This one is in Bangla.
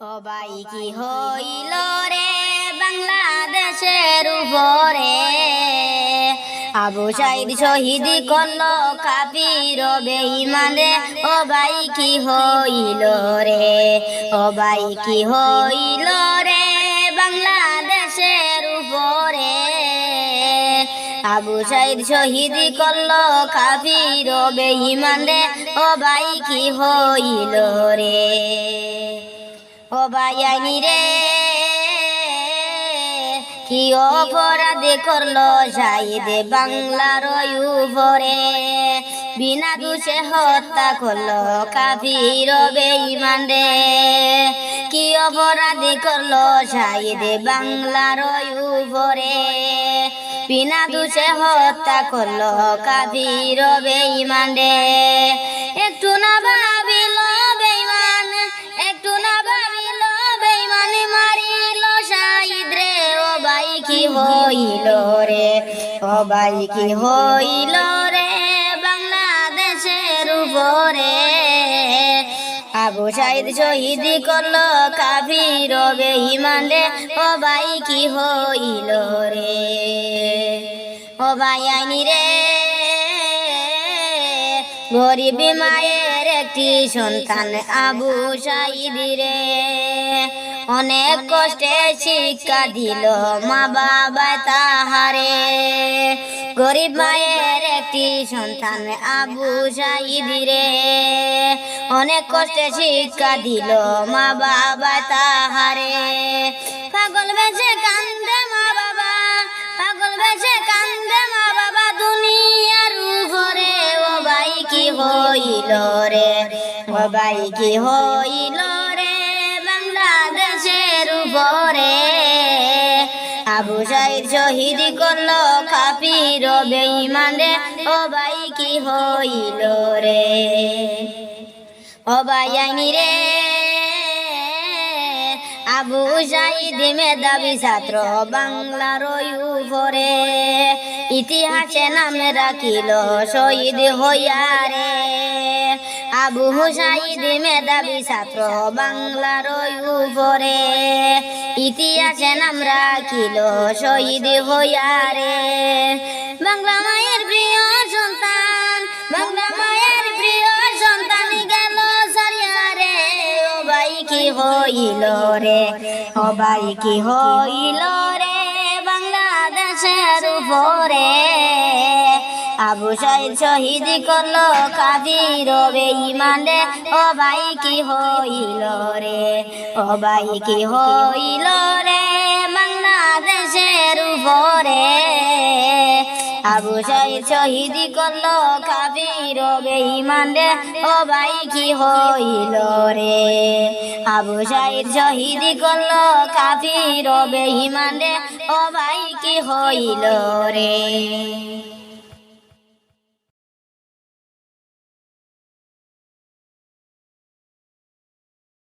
ভাই কি হইল রে বাংলাদেশের উপরে? আবু সাইদ শহীদ করল কাপির বেঈমানে ও ভাই কি হইল রে? ও ভাই কি হইল রে? বাংলাদেশের উপরে? আবু সাইদ শহীদ করল কাফির বেঈমান ও ভাই কি হইল রে? ও আইনি রে, কি অপরাধ করল সাইদ বাংলার উপরে? বিনা দোষে হত্যা করল কাফির বেঈমান রে। কি অপরাধ করল সাইদ বাংলার উপরে? বিনা দোষে হত্যা করল কাফির বেঈমান রে। একটু না ভাবিল হইল রে। সবাই কি হইল রে বাংলাদেশের উপরে? আবু সাইদ শহীদ করল কাফির বেঈমান রে ও কি হইল রে? ভাই, আইনি রে। গরিব মায়ের একটি সন্তান আবু সাইদ রে। অনেক কষ্টে শিক্ষা দিল মা বাবা তাহারে। গরিব মায়ের একটি সন্তান আবু সাইদ রে। অনেক কষ্টে শিক্ষা দিল মা বাবা তাহারে। পাগল বেশে কান্দে হইল রে ভাই কি হইল রে বাংলাদেশের উপরে? আবু সাইদ শহীদ করল কাপির বেঈমান রে ও কি হইল রে? ও আইনি রে। আবু সাইদ মেধাবী ছাত্র বাংলার উপরে। ইতিহাসে নামে রাখিল শহীদ হইয়া রে। আবু হুসাইদ মেধাবী ছাত্র বাংলার উপরে। ইতিহাসে নাম রাখিল শহীদ হইয়া রে বাংলা মায়ের প্রিয় সন্তান, বাংলা মায়ের প্রিয় সন্তান গেল সারিয়া রে ও ভাই কি হইল রে, ও ভাই কি হইল রে বাংলাদেশের উপরে? আবু সাইদ শহীদ করল কাদির রে ও ভাই, কি হইল রে? ও ভাই, কি হইল রে? বাংলাদেশের উপরে। আবু সাইদ শহীদ করল কাবির বেঈমান ও ভাই, কি হইল রে? আবু সাইদ শহীদ করল কাবির বেঈমান ও ভাই, কি হইল রে?